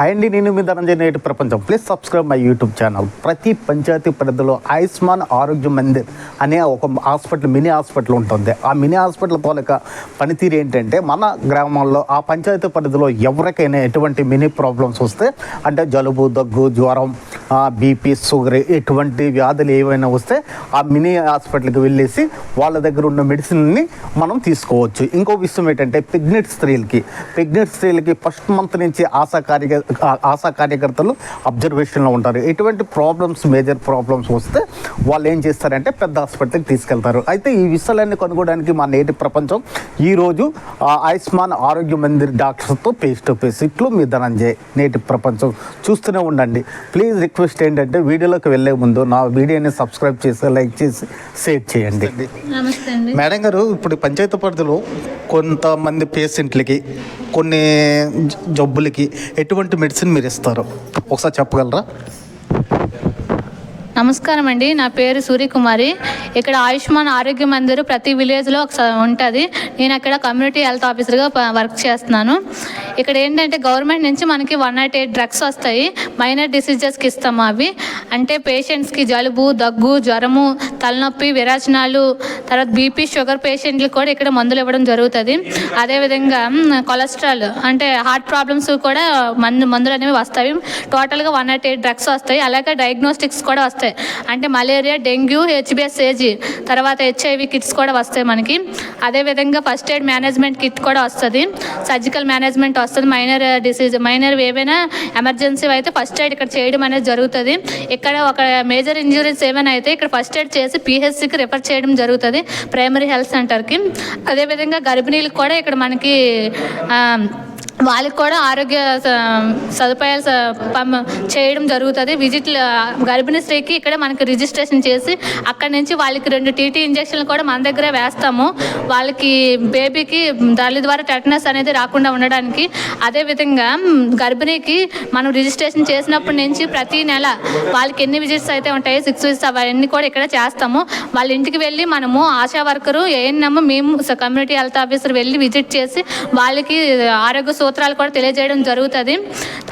Hi అండి నేను మీ ధనంజయ నేటి ప్రపంచం. Please subscribe my YouTube channel ప్రతి పంచాయతీ పరిధిలో ఆయుష్మాన్ ఆరోగ్య మందిర్ అనే ఒక హాస్పిటల్ మినీ హాస్పిటల్ ఉంటుంది. ఆ మినీ హాస్పిటల్ తోలక పనితీరు ఏంటంటే మన గ్రామాల్లో ఆ పంచాయతీ పరిధిలో ఎవరికైనా ఎటువంటి మినీ ప్రాబ్లమ్స్ వస్తే అంటే జలుబు దగ్గు జ్వరం బీపీ షుగర్ ఎటువంటి వ్యాధులు ఏవైనా వస్తే ఆ మినీ హాస్పిటల్కి వెళ్ళేసి వాళ్ళ దగ్గర ఉన్న మెడిసిన్ని మనం తీసుకోవచ్చు. ఇంకో విషయం ఏంటంటే ప్రెగ్నెంట్ స్త్రీలకి ప్రెగ్నెంట్ స్త్రీలకి ఫస్ట్ మంత్ నుంచి ఆశా ఆశా కార్యకర్తలు అబ్జర్వేషన్లో ఉంటారు. ఎటువంటి ప్రాబ్లమ్స్ మేజర్ ప్రాబ్లమ్స్ వస్తే వాళ్ళు ఏం చేస్తారంటే పెద్ద హాస్పిటల్కి తీసుకెళ్తారు. అయితే ఈ విషయాలన్నీ కనుగొనడానికి మా నేటి ప్రపంచం ఈరోజు ఆయుష్మాన్ ఆరోగ్య మందిర్ డాక్టర్స్తో ఫేస్ టు ఫేస్ ఇట్లు మీ ధనంజయ్ నేటి ప్రపంచం. చూస్తూనే ఉండండి. ప్లీజ్ రిక్వెస్ట్ ఏంటంటే వీడియోలోకి వెళ్ళే ముందు నా వీడియోని సబ్స్క్రైబ్ చేసి లైక్ చేసి షేర్ చేయండి. మేడం గారు ఇప్పుడు పంచాయతీ పరిధిలో కొంతమంది పేషెంట్లకి కొన్ని జబ్బులకి ఎటువంటి మెడిసిన్ మీరు ఇస్తారు. ఒకసారి చెప్పగలరా? నమస్కారం అండి. నా పేరు సూర్యకుమారి. ఇక్కడ ఆయుష్మాన్ ఆరోగ్య మందిర్ ప్రతి విలేజ్లో ఒక ఉంటుంది. నేను అక్కడ కమ్యూనిటీ హెల్త్ ఆఫీసర్గా వర్క్ చేస్తున్నాను. ఇక్కడ ఏంటంటే గవర్నమెంట్ నుంచి మనకి వన్ నాట్ ఎయిట్ డ్రగ్స్ వస్తాయి. మైనర్ డిసీజెస్కి ఇస్తాము అవి. అంటే పేషెంట్స్కి జలుబు దగ్గు జ్వరము తలనొప్పి విరాచనాలు తర్వాత బీపీ షుగర్ పేషెంట్లకు కూడా ఇక్కడ మందులు ఇవ్వడం జరుగుతుంది. అదేవిధంగా కొలెస్ట్రాల్ అంటే హార్ట్ ప్రాబ్లమ్స్ కూడా మందు మందులు అనేవి వస్తాయి. టోటల్గా వన్ నాట్ ఎయిట్ డ్రగ్స్ వస్తాయి. అలాగే డయాగ్నోస్టిక్స్ కూడా వస్తాయి. అంటే మలేరియా డెంగ్యూ హెచ్బిఎస్ ఏజీ. తర్వాత హెచ్ఐవి కిట్స్ కూడా వస్తాయి మనకి. అదేవిధంగా ఫస్ట్ ఎయిడ్ మేనేజ్మెంట్ కిట్ కూడా వస్తుంది. సర్జికల్ మేనేజ్మెంట్ వస్తుంది. మైనర్ డిసీజ్ మైనర్ ఏవైనా ఎమర్జెన్సీ అయితే ఫస్ట్ ఎయిడ్ ఇక్కడ చేయడం అనేది జరుగుతుంది. ఇక్కడ ఒక మేజర్ ఇంజురీస్ ఏమైనా అయితే ఇక్కడ ఫస్ట్ ఎయిడ్ చేసి పిహెచ్సికి రిఫర్ చేయడం జరుగుతుంది. ప్రైమరీ హెల్త్ సెంటర్కి. అదేవిధంగా గర్భిణీలకు కూడా ఇక్కడ మనకి వాళ్ళకి కూడా ఆరోగ్య స- సదుపాయాలు చేయడం జరుగుతుంది. విజిట్ గర్భిణీ స్త్రీకి ఇక్కడ మనకి రిజిస్ట్రేషన్ చేసి అక్కడి నుంచి వాళ్ళకి రెండు టీటీ ఇంజక్షన్లు కూడా మన దగ్గరే వేస్తాము. వాళ్ళకి బేబీకి తల్లి ద్వారా టెటనస్ అనేది రాకుండా ఉండడానికి. అదేవిధంగా గర్భిణీకి మనం రిజిస్ట్రేషన్ చేసినప్పటి నుంచి ప్రతి నెల వాళ్ళకి ఎన్ని విజిట్స్ అయితే ఉంటాయో సిక్స్ విజిట్స్ అవన్నీ కూడా ఇక్కడ చేస్తాము. వాళ్ళ ఇంటికి వెళ్ళి మనము ఆశా వర్కరు ఏఎన్ఎం మేము కమ్యూనిటీ హెల్త్ ఆఫీసర్ వెళ్ళి విజిట్ చేసి వాళ్ళకి ఆరోగ్య సూత్రాలు కూడా తెలియజేయడం జరుగుతుంది.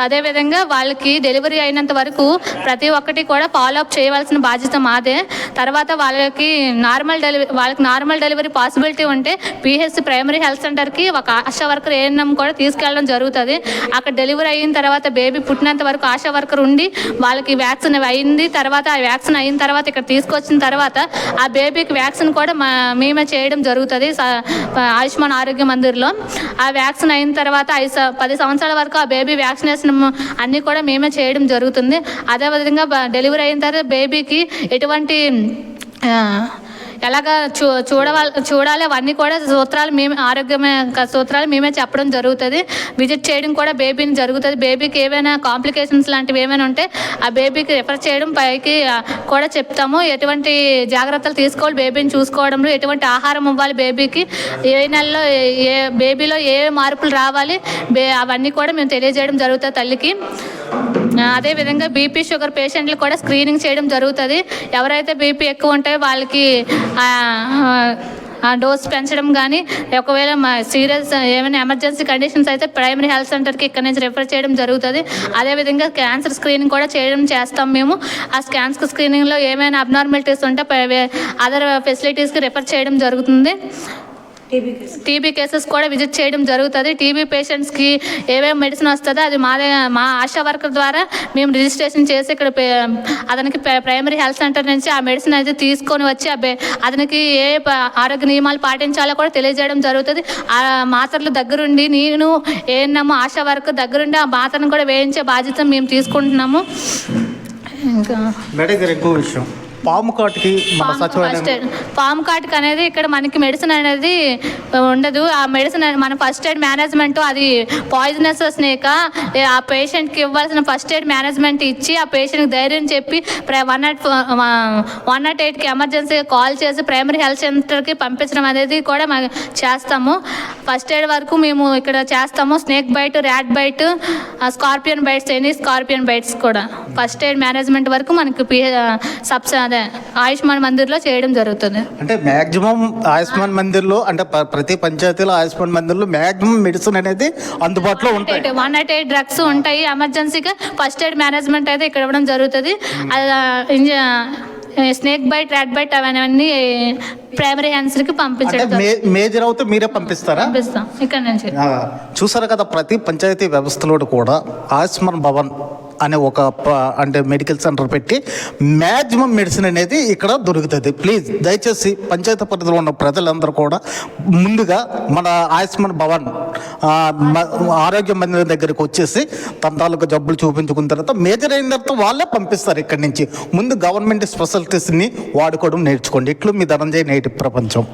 అదేవిధంగా వాళ్ళకి డెలివరీ అయినంత వరకు ప్రతి ఒక్కటి కూడా ఫాలో అప్ చేయవలసిన బాధ్యత మాదే. తర్వాత వాళ్ళకి నార్మల్ డెలివరీ వాళ్ళకి నార్మల్ డెలివరీ పాసిబిలిటీ ఉంటే పిహెచ్ ప్రైమరీ హెల్త్ సెంటర్కి ఒక ఆశా వర్కర్ ఏఎన్ఎం కూడా తీసుకెళ్ళడం జరుగుతుంది. అక్కడ డెలివరీ అయిన తర్వాత బేబీ పుట్టినంత వరకు ఆశా వర్కర్ ఉండి వాళ్ళకి వ్యాక్సిన్ అయింది తర్వాత ఆ వ్యాక్సిన్ అయిన తర్వాత ఇక్కడ తీసుకొచ్చిన తర్వాత ఆ బేబీకి వ్యాక్సిన్ కూడా మా మేమే చేయడం జరుగుతుంది స- ఆయుష్మాన్ ఆరోగ్య మందిర్లో. ఆ వ్యాక్సిన్ అయిన తర్వాత పది పది సంవత్సరాల వరకు ఆ బేబీ వ్యాక్సినేషన్ అన్నీ కూడా మేమే చేయడం జరుగుతుంది. అదేవిధంగా డెలివరీ అయిన తర్వాత బేబీకి ఎటువంటి ఎలాగ చూ చూడవాల చూడాలి అవన్నీ కూడా సూత్రాలు మేమే ఆరోగ్యమే సూత్రాలు మేమే చెప్పడం జరుగుతుంది. విజిట్ చేయడం కూడా బేబీని జరుగుతుంది. బేబీకి ఏవైనా కాంప్లికేషన్స్ లాంటివి ఏమైనా ఉంటే ఆ బేబీకి రిఫర్ చేయడం పైకి కూడా చెప్తాము. ఎటువంటి జాగ్రత్తలు తీసుకోవాలి బేబీని చూసుకోవడంలో ఎటువంటి ఆహారం ఇవ్వాలి బేబీకి ఏ నెలలో ఏ- ఏ బేబీలో ఏ మార్పులు రావాలి బే అవన్నీ కూడా మేము తెలియజేయడం జరుగుతుంది తల్లికి. అదేవిధంగా బీపీ షుగర్ పేషెంట్లు కూడా స్క్రీనింగ్ చేయడం జరుగుతుంది. ఎవరైతే బీపీ ఎక్కువ ఉంటే వాళ్ళకి ఆ, డోస్ పెంచడం కానీ ఒకవేళ సీరియస్ ఏమైనా ఎమర్జెన్సీ కండిషన్స్ అయితే ప్రైమరీ హెల్త్ సెంటర్కి ఇక్కడ నుంచి రిఫర్ చేయడం జరుగుతుంది. అదేవిధంగా క్యాన్సర్ స్క్రీనింగ్ కూడా చేయడం చేస్తాం మేము. ఆ క్యాన్సర్ స్క్రీనింగ్లో ఏమైనా అబ్నార్మాలిటీస్ ఉంటే అదర్ ఫెసిలిటీస్కి రిఫర్ చేయడం జరుగుతుంది. టీబీ కేసెస్ కూడా విజిట్ చేయడం జరుగుతుంది. టీబీ పేషెంట్స్కి ఏమేమి మెడిసిన్ వస్తుందో అది మా ద- మా ఆశా వర్కర్ ద్వారా మేము రిజిస్ట్రేషన్ చేసి ఇక్కడ అతనికి ప్ర- ప్రైమరీ హెల్త్ సెంటర్ నుంచి ఆ మెడిసిన్ అయితే తీసుకొని వచ్చి అతనికి ఏ ప- ఆరోగ్య నియమాలు పాటించాలో కూడా తెలియజేయడం జరుగుతుంది. ఆ మాత్రలు దగ్గరుండి నేను ఏన్నాము ఆశా వర్కర్ దగ్గరుండి ఆ మాత్రను కూడా వేయించే బాధ్యత మేము తీసుకుంటున్నాము. ఇంకా మేడం గారు ఇంకో విషయం. పాము కాటుకి మన పామ్ సచివాలయం కాటుకు అనేది ఇక్కడ మనకి మెడిసిన్ అనేది ఉండదు. ఆ మెడిసిన్ మన ఫస్ట్ ఎయిడ్ మేనేజ్మెంట్ అది పాయిజనస్ స్నేక్ ఆ పేషెంట్కి ఇవ్వాల్సిన ఫస్ట్ ఎయిడ్ మేనేజ్మెంట్ ఇచ్చి ఆ పేషెంట్కి ధైర్యం చెప్పి వన్ నాట్ వన్ నాట్ ఎయిట్కి ఎమర్జెన్సీగా కాల్ చేసి ప్రైమరీ హెల్త్ సెంటర్కి పంపించడం అనేది కూడా మనం చేస్తాము. ఫస్ట్ ఎయిడ్ వరకు మేము ఇక్కడ చేస్తాము. Snake bite rat bite scorpion bites any scorpion bites కూడా. ఫస్ట్ ఎయిడ్ మేనేజ్మెంట్ వరకు మనకి సబ్స్ అదే ఆయుష్మాన్ మందిర్లో చేయడం జరుగుతుంది. అంటే మ్యాక్సిమం ఆయుష్మాన్ మందిర్లో అంటే ప్రతి పంచాయతీలో ఆయుష్మాన్ మందిర్లో మ్యాక్సిమం మెడిసిన్ అనేది అందుబాటులో ఉంటాయి. వన్ నాట్ ఎయిట్ డ్రగ్స్ ఉంటాయి. ఎమర్జెన్సీగా ఫస్ట్ ఎయిడ్ మేనేజ్మెంట్ అయితే ఇక్కడ ఇవ్వడం జరుగుతుంది. స్నేక్ బైట్ ర్యాట్ బైట్ అవన్నీ ప్రైమరీ అంటే పంపించడం మేజర్ అవుతే మీరే పంపిస్తారా? పంపిస్తాం. ఇక్కడ నుంచి. చూసారు కదా ప్రతి పంచాయతీ వ్యవస్థలో కూడా ఆయుష్మాన్ భవన్ అనే ఒక ప- అంటే మెడికల్ సెంటర్ పెట్టి మ్యాక్సిమం మెడిసిన్ అనేది ఇక్కడ దొరుకుతుంది. ప్లీజ్ దయచేసి పంచాయతీ పరిధిలో ఉన్న ప్రజలందరూ కూడా ముందుగా మన ఆయుష్మాన్ భవన్ ఆరోగ్య మందిరం దగ్గరికి వచ్చేసి తన తాలూకు జబ్బులు చూపించుకున్న తర్వాత మేజర్ అయిన తర్వాత వాళ్ళే పంపిస్తారు ఇక్కడి నుంచి. ముందు గవర్నమెంట్ స్పెషాలిటీస్ని వాడుకోవడం నేర్చుకోండి. ఇట్లు మీ ధనంజయ నేటి ప్రపంచం.